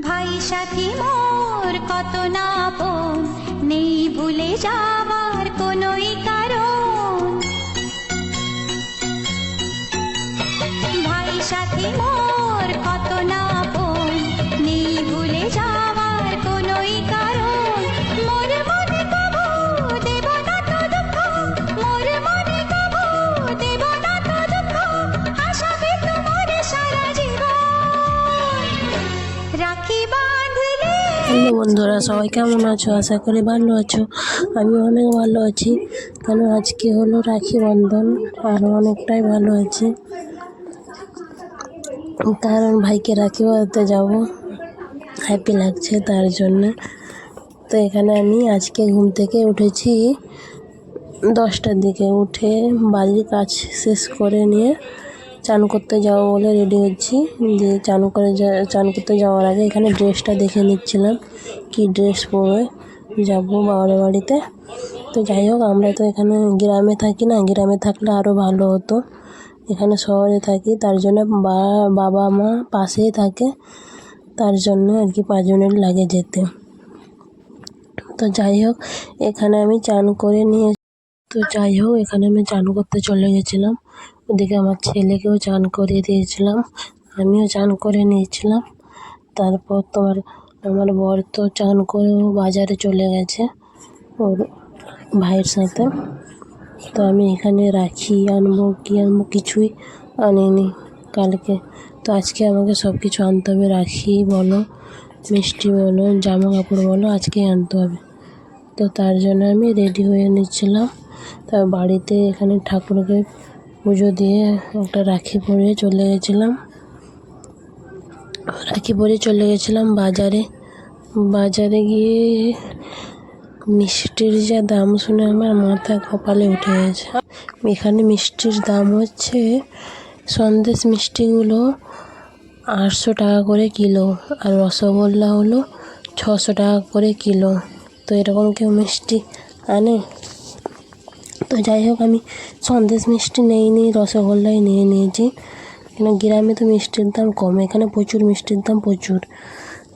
ভাই সাথী মোর কত না আপন নেই ভুলে যাওয়ার কোনোই কারণ। ভাই সাথী মোর হ্যালো বন্ধুরা, সবাই কেমন আছো? আশা করি ভালো আছো। আমি অনেক ভালো আছি। কেন, আজকে হলো রাখি বন্ধন, আর অনেকটাই ভালো আছি। কারণ ভাইকে রাখি বাঁধতে যাব। হ্যাপি লাগছে তার জন্য। তো এখানে আমি আজকে ঘুম থেকে উঠেছি দশটার দিকে। উঠে বাড়ির কাজ শেষ করে নিয়ে চান করতে যাব বলে রেডি হচ্ছি। যে চান করে চান করতে যাওয়ার আগে এখানে ড্রেসটা দেখে নিচ্ছিলাম। কি ড্রেস পরে যাব বাবার বাড়িতে। তো যাই হোক, আমরা তো এখানে গ্রামে থাকি না। গ্রামে থাকলে আরও ভালো হতো। এখানে শহরে থাকি, তার জন্য বাবা, মা পাশেই থাকে। তার জন্য আর কি পাঁচ মিনিট লাগে যেতে। তো যাই হোক, এখানে আমি চান করে নিয়ে তো যাই হোক, এখানে আমি চান করতে চলে গেছিলাম। ওদিকে আমার ছেলেকেও চান করিয়ে দিয়েছিলাম। আমিও চান করে নিয়েছিলাম। তারপর তোমার, আমার বর তো চান করে ও বাজারে চলে গেছে ওর ভাইয়ের সাথে। তো আমি এখানে রাখি, আনব, কি আনব কিছুই আনিনি কালকে। তো আজকে আমাকে সব কিছু আনতে হবে, রাখি বলো, মিষ্টি বলো জামা কাপড় বলো, আজকেই আনতে হবে। তো তার জন্য আমি রেডি হয়ে নিচ্ছিলাম তা বাড়িতে এখানে ঠাকুরকে পুজো দিয়ে একটা রাখি পরিয়ে চলে গেছিলাম। রাখি পরিয়ে চলে গেছিলাম বাজারে। বাজারে গিয়ে মিষ্টির যা দাম শুনে আমার মাথা কপালে উঠে গেছে। এখানে মিষ্টির দাম হচ্ছে সন্দেশ মিষ্টিগুলো আটশো টাকা করে কিলো আর রসগোল্লা হলো ছশো টাকা করে কিলো। তো এরকম কেউ মিষ্টি আনে? তো যাই হোক, আমি সন্দেশ মিষ্টি নেই নিই রসগোল্লাই নিয়ে নিয়েছি। কেন, গ্রামে তো মিষ্টির দাম কম, এখানে প্রচুর, মিষ্টির দাম প্রচুর।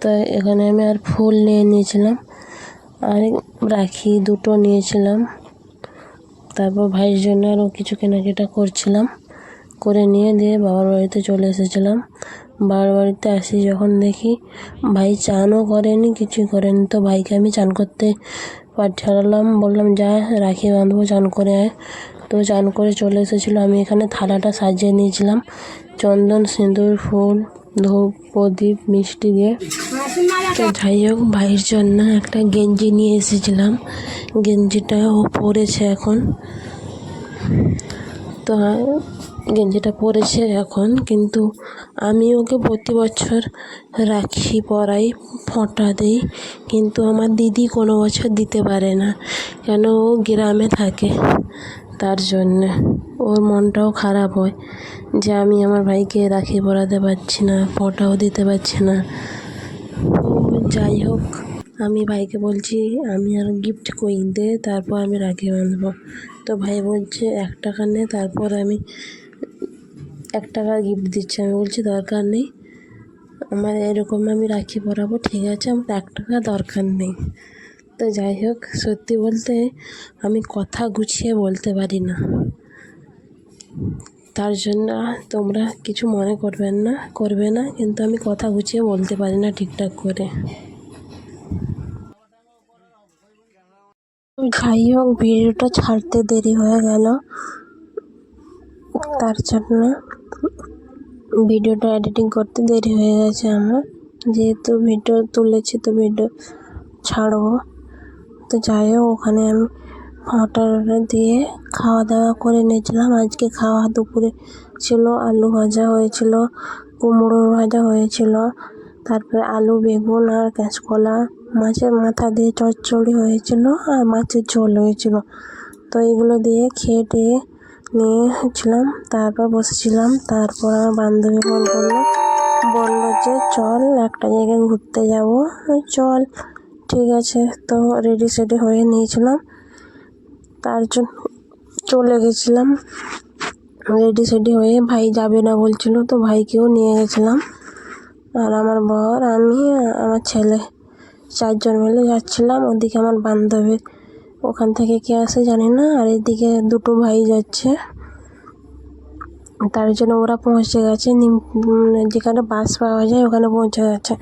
তো এখানে আমি আর ফুল নিয়ে নিয়েছিলাম, আর রাখি দুটো নিয়েছিলাম। তারপর ভাইয়ের জন্য আরও কিছু কেনাকাটা করছিলাম। করে নিয়ে দিয়ে বাবার বাড়িতে চলে এসেছিলাম। বাবার বাড়িতে আসি যখন দেখি ভাই চানও করেনি, কিছুই করেনি। তো ভাইকে আমি চান করতে পাঠালাম, বললাম, যা, রাখি, বাঁধবো, চান করে আয়। তো চান করে চলে এসেছিল। আমি এখানে থালাটা সাজিয়ে নিয়েছিলাম। চন্দন, সিঁদুর, ফুল, ধূপ, প্রদীপ, মিষ্টি দিয়ে। তো যাই হোক, ভাইয়ের জন্য একটা গেঞ্জি নিয়ে এসেছিলাম। গেঞ্জিটা ও পরেছে এখন। তো গেঞ্জিটা পরেছে এখন, কিন্তু আমি ওকে প্রতি বছর রাখি, পরাই, ফোঁটা দিই, কিন্তু আমার দিদি কোনো বছর দিতে পারে না। কেন? ও গ্রামে থাকে, তার জন্যে। ওর মনটাও খারাপ হয় যে আমি আমার ভাইকে রাখি, পরাতে পারছি না, ফোঁটাও দিতে পারছি না। যাই হোক, আমি ভাইকে বলছি, আমি আর গিফট কই দে, তারপর আমি রাখি বাঁধবো। তো ভাই বলছে এক টাকা নে, তারপর আমি এক টাকা গিফট দিচ্ছি। আমি বলছি, দরকার নেই। আমার এরকম আমি রাখি পরাবো ঠিক আছে, আমার এক টাকা দরকার নেই। তো যাই হোক, সত্যি বলতে আমি কথা গুছিয়ে বলতে পারি না। তার জন্য তোমরা কিছু মনে করবেন না, করবে না, কিন্তু আমি কথা গুছিয়ে বলতে পারি না ঠিকঠাক করে। যাই হোক ভিডিওটা ছাড়তে দেরি হয়ে গেল। তার জন্য ভিডিওটা এডিটিং করতে দেরি হয়ে গেছে আমার। যেহেতু ভিডিও তুলেছি, তো ভিডিও ছাড়বো। তো যাই হোক ওখানে আমি ফটোটা দিয়ে খাওয়া দাওয়া করে নিয়েছিলাম। আজকে খাওয়া দুপুরে ছিল আলু ভাজা হয়েছিল, কুমড়ো ভাজা হয়েছিল, তারপরে আলু, বেগুন আর কাঁচকলা। মাছের মাথা দিয়ে চচ্চড়ি হয়েছিল আর মাছের ঝোল হয়েছিল। তো এগুলো দিয়ে খেয়ে টেয়ে নিয়েছিলাম, তারপর বসেছিলাম। তারপর আমার বান্ধবী ফোন করল, বলল যে, চল একটা জায়গায় ঘুরতে যাব। চল, ঠিক আছে। তো রেডি সেডি হয়ে নিয়েছিলাম। তার জন্য চলে গেছিলাম। রেডি সেডি হয়ে ভাই যাবে না বলছিল, তো ভাইকেও নিয়ে গেছিলাম। আর আমার বর, আমি আমার ছেলে চারজন মিলে যাচ্ছিলাম, ওদিকে আমার বান্ধবী। ওখান থেকে কে আসে জানি না, আর এদিকে দুটো ভাই যাচ্ছে। তার জন্য ওরা পৌঁছে গেছে যেখানে বাস পাওয়া যায় ওখানে পৌঁছে গেছে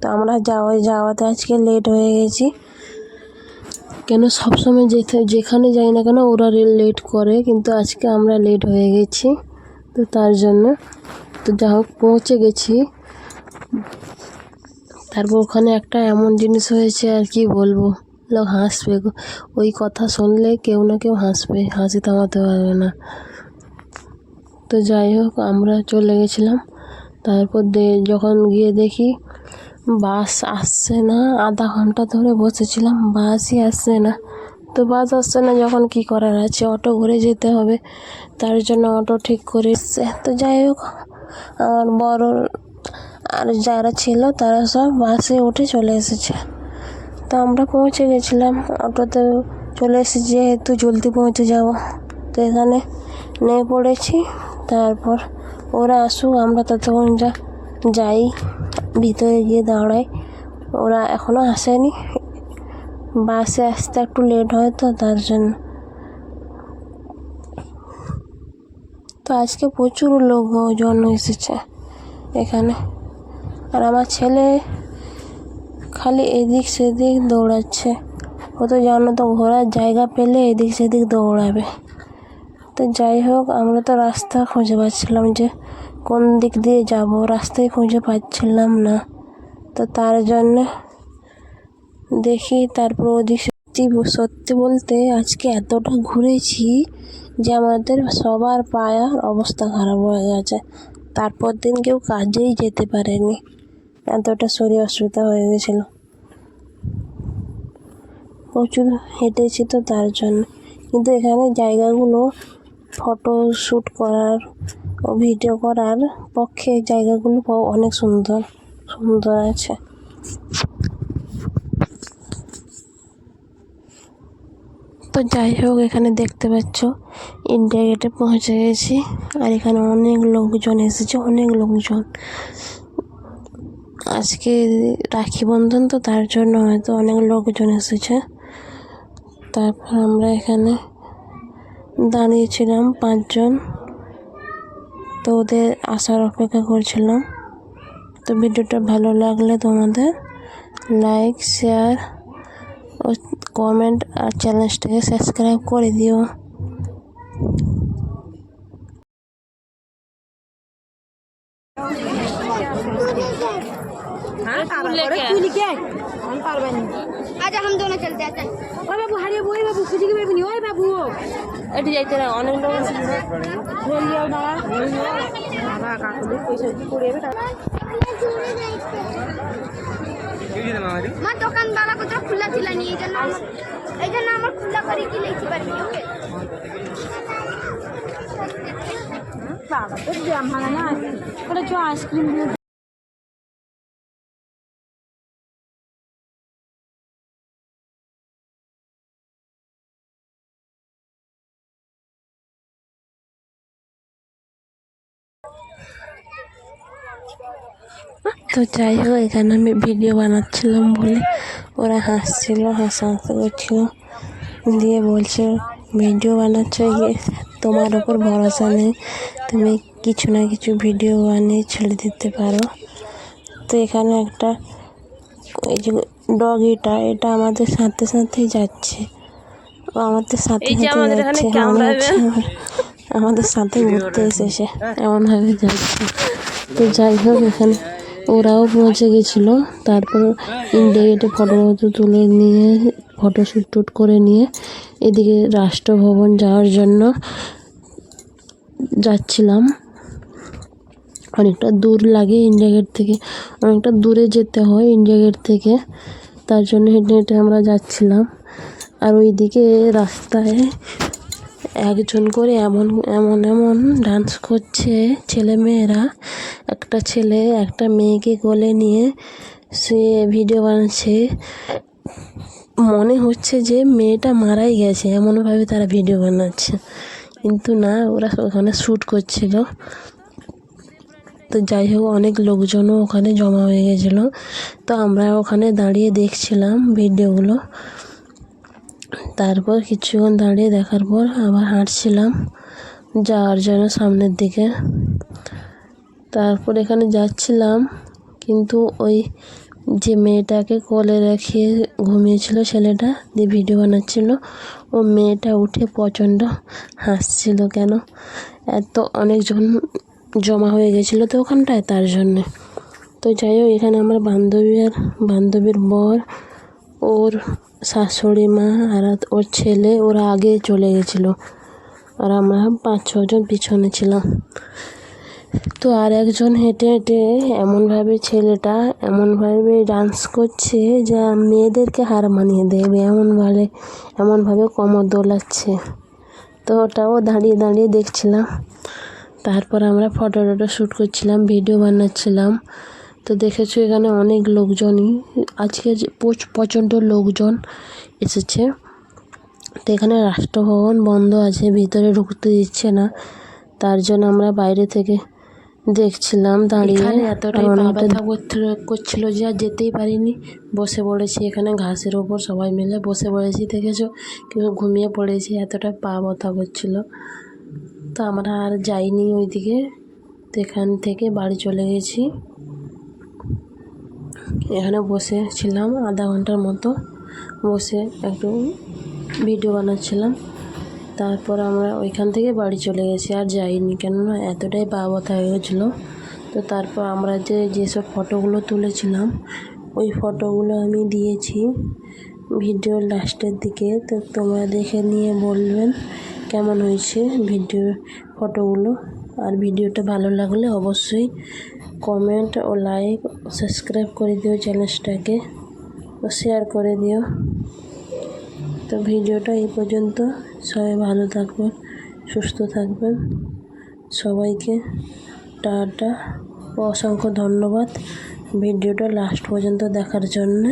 তো আমরা যাওয়া যাওয়াতে আজকে লেট হয়ে গেছি। কেন সবসময় যেতে যেখানে যাই না কেন ওরা রেল লেট করে, কিন্তু আজকে আমরা লেট হয়ে গেছি। তো তার জন্য তো যা হোক পৌঁছে গেছি। তারপর ওখানে একটা এমন জিনিস হয়েছে আর কি বলব। লোক হাসবে ওই কথা শুনলে কেউ না কেউ হাসবে, হাসি থামাতে পারবে না। তো যাই হোক, আমরা চলে গেছিলাম। তারপর যখন গিয়ে দেখি বাস আসছে না, আধা ঘণ্টা ধরে বসেছিলাম, বাসই আসছে না। তো বাস আসছে না, যখন কি করার আছে? অটো করে যেতে হবে। তার জন্য অটো ঠিক করে এসছে তো যাই হোক, আমার বড় আর যারা ছিল তারা সব বাসে উঠে চলে এসেছে। তো আমরা পৌঁছে গেছিলাম, অটোতে চলে এসেছি যেহেতু জলদি পৌঁছে যাব। তো এখানে নেমে পড়েছি, তারপর ওরা আসুক, আমরা ততক্ষণ যা যাই, ভিতরে গিয়ে দাঁড়াই। ওরা এখনও আসেনি। বাসে আসতে একটু লেট হয় তো, তার জন্য। তো আজকে প্রচুর লোকজন এসেছে এখানে। আর আমার ছেলে খালি এদিক সেদিক দৌড়াচ্ছে। ও তো জানো তো, ঘোরার জায়গা পেলে এদিক সেদিক দৌড়াবে। তো যাই হোক, আমরা তো রাস্তা খুঁজে পাচ্ছিলাম যে কোন দিক দিয়ে যাব। রাস্তাই খুঁজে পাচ্ছিলাম না। তো তার জন্য দেখি তারপর ওদিক সত্যি সত্যি বলতে আজকে এতটা ঘুরেছি যে আমাদের সবার পায়ার অবস্থা খারাপ হয়ে গেছে। তারপর দিন কেউ কাজেই যেতে পারেনি। এতটা শরীর অসুবিধা হয়ে গেছিল। প্রচুর হেঁটেছি তো তার জন্য। কিন্তু এখানে জায়গাগুলো ফটো শ্যুট করার ও ভিডিও করার পক্ষে জায়গাগুলো অনেক সুন্দর সুন্দর আছে। তো যাই হোক, এখানে দেখতে পাচ্ছ ইন্ডিয়া গেটে পৌঁছে গেছি। আর এখানে অনেক লোকজন এসেছে, অনেক লোকজন। আজকে রাখি বন্ধন, তো তার জন্য হয়তো অনেক লোকজন এসেছে। তারপর আমরা এখানে দাঁড়িয়েছিলাম পাঁচজন। তো ওদের আসার অপেক্ষা করছিলাম। তো ভিডিওটা ভালো লাগলে তোমাদের লাইক, শেয়ার ও কমেন্ট আর চ্যানেলটাকে সাবস্ক্রাইব করে দিও। এটি যাইতে না অনেক লোক বাবা কাকুলি পয়সা কি করে মা দোকান বালা কোথা খোলা ছিল নি। এই জন্য এই জন্য আমার খোলা করে কি লেখি পারবি ওকে? বাবা তো জ্যাম ভাঙা না। ওটা চ আইসক্রিম তো যাই হোক এখানে আমি ভিডিও বানাচ্ছিলাম বলে ওরা হাসছিল হাসাহাসি করছিল। দিয়ে বলছে ভিডিও বানাচ্ছ গিয়ে তোমার ওপর ভরসা নেই। তুমি কিছু না কিছু ভিডিও বানিয়ে ছেড়ে দিতে পারো। তো এখানে একটা এই যে ডগিটা এটা আমাদের সাথে সাথেই যাচ্ছে। ও আমাদের সাথে এই সাথে যাচ্ছে আমাদের সাথে ঘুরতে এসেছে। এমনভাবে যাচ্ছে। তো যাই হোক, এখানে ওরাও পৌঁছে গেছিল। তারপর ইন্ডিয়া গেটে ফটো তুলে নিয়ে ফটো শ্যুট টুট করে নিয়ে এদিকে রাষ্ট্রভবন যাওয়ার জন্য যাচ্ছিলাম। অনেকটা দূর লাগে ইন্ডিয়া গেট থেকে। অনেকটা দূরে যেতে হয় ইন্ডিয়া গেট থেকে। তার জন্য হেঁটে হেঁটে আমরা যাচ্ছিলাম। আর ওইদিকে রাস্তায় একজন করে এমন এমন এমন ডান্স করছে, ছেলে মেয়েরা। একটা ছেলে একটা মেয়েকে কোলে নিয়ে সে ভিডিও বানাচ্ছে। মনে হচ্ছে যে মেয়েটা মারাই গেছে, এমনভাবে তারা ভিডিও বানাচ্ছে। কিন্তু না, ওরা ওখানে শ্যুট করছিল। তো যাই হোক, অনেক লোকজনও ওখানে জমা হয়ে গেছিল। তো আমরা ওখানে দাঁড়িয়ে দেখছিলাম ভিডিওগুলো তারপর কিছুক্ষণ দাঁড়িয়ে দেখার পর আবার হাঁটছিলাম যাওয়ার জন্য সামনের দিকে। তারপর এখানে যাচ্ছিলাম, কিন্তু ওই যে মেয়েটাকে কোলে রেখে ঘুমিয়েছিল ছেলেটা, দিয়ে ভিডিও বানাচ্ছিল, ও মেয়েটা উঠে প্রচণ্ড হাসছিল কেন? এত অনেকজন জমা হয়ে গেছিল তো ওখানটায় তার জন্যে। তো যাই হোক, এখানে আমার বান্ধবী আর বান্ধবীর বর ওর শাশুড়ি মা আর ওর ছেলে, ওরা আগে চলে গেছিল। আর আমরা পাঁচ ছজন পিছনে ছিলাম। তো আর একজন হেঁটে হেঁটে এমনভাবে ছেলেটা এমনভাবে ডান্স করছে যা মেয়েদেরকে হার মানিয়ে দেবে। এমনভাবে এমনভাবে কোমর দোলাচ্ছে। তো ওটাও দাঁড়িয়ে দাঁড়িয়ে দেখছিলাম। তারপর আমরা ফটো টটো শ্যুট করছিলাম ভিডিও বানাচ্ছিলাম। তো দেখেছ এখানে অনেক লোকজনই আজকে প্রচণ্ড লোকজন এসেছে। তো এখানে রাষ্ট্রভবন বন্ধ আছে ভিতরে ঢুকতে দিচ্ছে না। তার জন্য আমরা বাইরে থেকে দেখছিলাম দাঁড়িয়ে। এতটাই ব্যথা করছিল করছিল যে আর যেতেই পারিনি। বসে পড়েছি এখানে ঘাসের ওপর সবাই মিলে বসে পড়েছি দেখেছ? কেউ ঘুমিয়ে পড়েছি এতটা পা ব্যথা করছিল। তো আমরা আর যাইনি ওইদিকে। তো এখান থেকে বাড়ি চলে গেছি। এখানে বসেছিলাম আধা ঘণ্টার মতো। বসে একটু ভিডিও বানাচ্ছিলাম। তারপর আমরা ওইখান থেকে বাড়ি চলে গেছি, আর যাইনি। কেননা এতটাই ব্যথা হয়ে গেছিল। তো তারপর আমরা যে, যেসব ফটোগুলো তুলেছিলাম, ওই ফটোগুলো আমি দিয়েছি ভিডিওর লাস্টের দিকে। তো তোমরা দেখে নিয়ে বলবেন কেমন হয়েছে ভিডিও ফটোগুলো আর ভিডিওটা ভালো লাগলে অবশ্যই কমেন্ট ও লাইক সাবস্ক্রাইব করে দিও চ্যানেলটাকে ও শেয়ার করে দিও। তো ভিডিওটা এই পর্যন্ত। সবাই ভালো থাকবেন, সুস্থ থাকবেন। সবাইকে টাটা অসংখ্য ধন্যবাদ ভিডিওটা লাস্ট পর্যন্ত দেখার জন্যে।